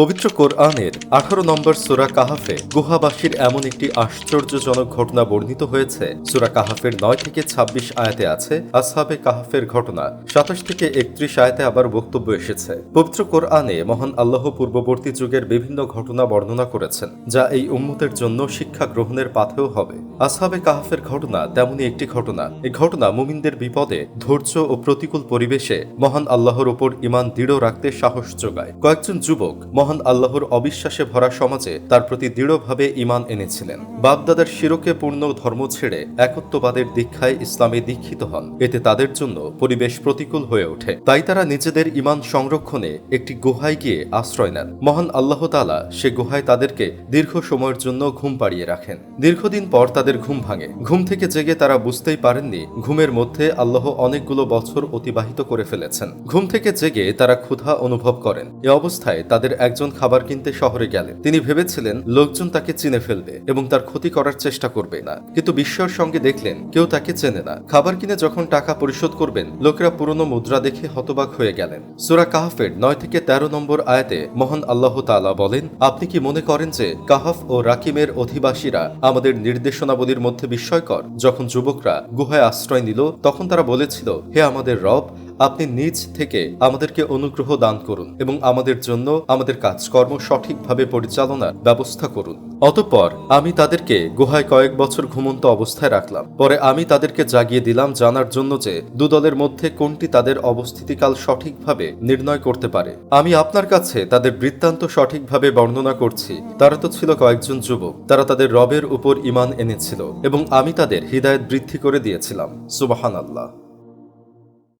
পবিত্র কোরআনের আঠারো নম্বর সুরা কাহাফে গুহাবাসীর এমন একটি আশ্চর্যজনক ঘটনা বর্ণিত হয়েছে। সুরা কাহাফের নয় থেকে ২৬ আয়াতে আছে, আসহাবে কাহাফের ঘটনা। সাতাশ থেকে একত্রিশ আয়াতে আবার বক্তব্য এসেছে। পবিত্র কোরআনে মহান আল্লাহ পূর্ববর্তী যুগের বিভিন্ন ঘটনা বর্ণনা করেছেন, যা এই উম্মতের জন্য শিক্ষা গ্রহণের পাথেও হবে। আসহাবে কাহাফের ঘটনা তেমনই একটি ঘটনা। এই ঘটনা মুমিনদের বিপদে, ধৈর্য ও প্রতিকূল পরিবেশে মহান আল্লাহর উপর ইমান দৃঢ় রাখতে সাহস যোগায়। কয়েকজন যুবক মহান আল্লাহর অবিশ্বাসে ভরা সমাজে তার প্রতি দৃঢ়ভাবে ইমান এনেছিলেন। বাপদাদার শিরকে পূর্ণ ধর্ম ছেড়ে একত্ববাদের দীক্ষায় ইসলামে দীক্ষিত হন। এতে তাদের জন্য পরিবেশ প্রতিকূল হয়ে ওঠে। তাই তারা নিজেদের ইমান সংরক্ষণে একটি গুহায় গিয়ে আশ্রয় নেন। মহান আল্লাহ তালা সে গুহায় তাদেরকে দীর্ঘ সময়ের জন্য ঘুম পাড়িয়ে রাখেন। দীর্ঘদিন পর তাদের ঘুম ভাঙে। ঘুম থেকে জেগে তারা বুঝতেই পারেননি, ঘুমের মধ্যে আল্লাহ অনেকগুলো বছর অতিবাহিত করে ফেলেছেন। ঘুম থেকে জেগে তারা ক্ষুধা অনুভব করেন। এ অবস্থায় তাদের একজন খাবার কিনতে শহরে গেলেন। তিনি ভেবেছিলেন, লোকজন তাকে চিনে ফেলবে এবং তার ক্ষতি করার চেষ্টা করবে না। কিন্তু বিস্ময়ের সঙ্গে দেখলেন, কেউ তাকে চেনে না। খাবার কিনে যখন টাকা পরিশোধ করবেন, লোকেরা পুরনো মুদ্রা দেখে হতবাক হয়ে গেলেন। সুরা কাহাফের নয় থেকে তেরো নম্বর আয়াতে মহান আল্লাহ তাআলা বলেন, আপনি কি মনে করেন যে কাহাফ ও রাকিমের অধিবাসীরা আমাদের নির্দেশনাবলীর মধ্যে বিস্ময়কর? যখন যুবকরা গুহায় আশ্রয় নিল, তখন তারা বলেছিল, হে আমাদের রব আপনি নিজ থেকে আমাদেরকে অনুগ্রহ দান করুন এবং আমাদের জন্য আমাদের কাজকর্ম সঠিকভাবে পরিচালনার ব্যবস্থা করুন। অতঃপর আমি তাদেরকে গুহায় কয়েক বছর ঘুমন্ত অবস্থায় রাখলাম। পরে আমি তাদেরকে জাগিয়ে দিলাম জানার জন্য যে দুদলের মধ্যে কোনটি তাদের অবস্থিতিকাল সঠিকভাবে নির্ণয় করতে পারে। আমি আপনার কাছে তাদের বৃত্তান্ত সঠিকভাবে বর্ণনা করছি। তারা তো ছিল কয়েকজন যুবক। তারা তাদের রবের উপর ইমান এনেছিল এবং আমি তাদের হৃদায়ত বৃদ্ধি করে দিয়েছিলাম। সুবাহান আল্লাহ